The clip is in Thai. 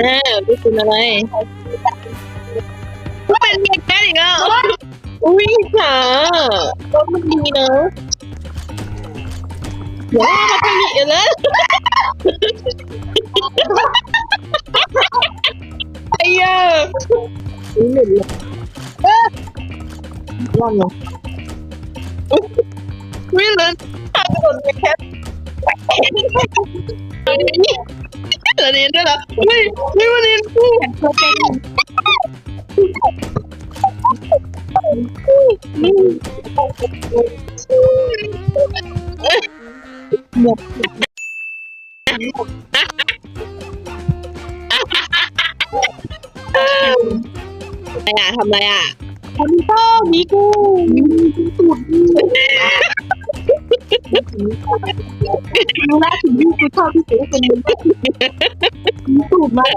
อ่าไม่เป็นอะไรก็เป็นเมียแกอีกอะอุ้ยค่ะรถมันดีนะเดี๋ยวมาทำอีกแล้วไอ้ยาอุ้ยหนึ่งเลยเอ๊ะว่างลงวิ่งเลยทางถนนไปแคป อันนี้อันนี้ด้วยเหรอไม่ไม่วันนพูดหมดอะไรอะทำอะไรอะทำข้าวมีกูสูตร รู้แล้วถึงที่กูชอบที่สุดเป็นสูตรมาก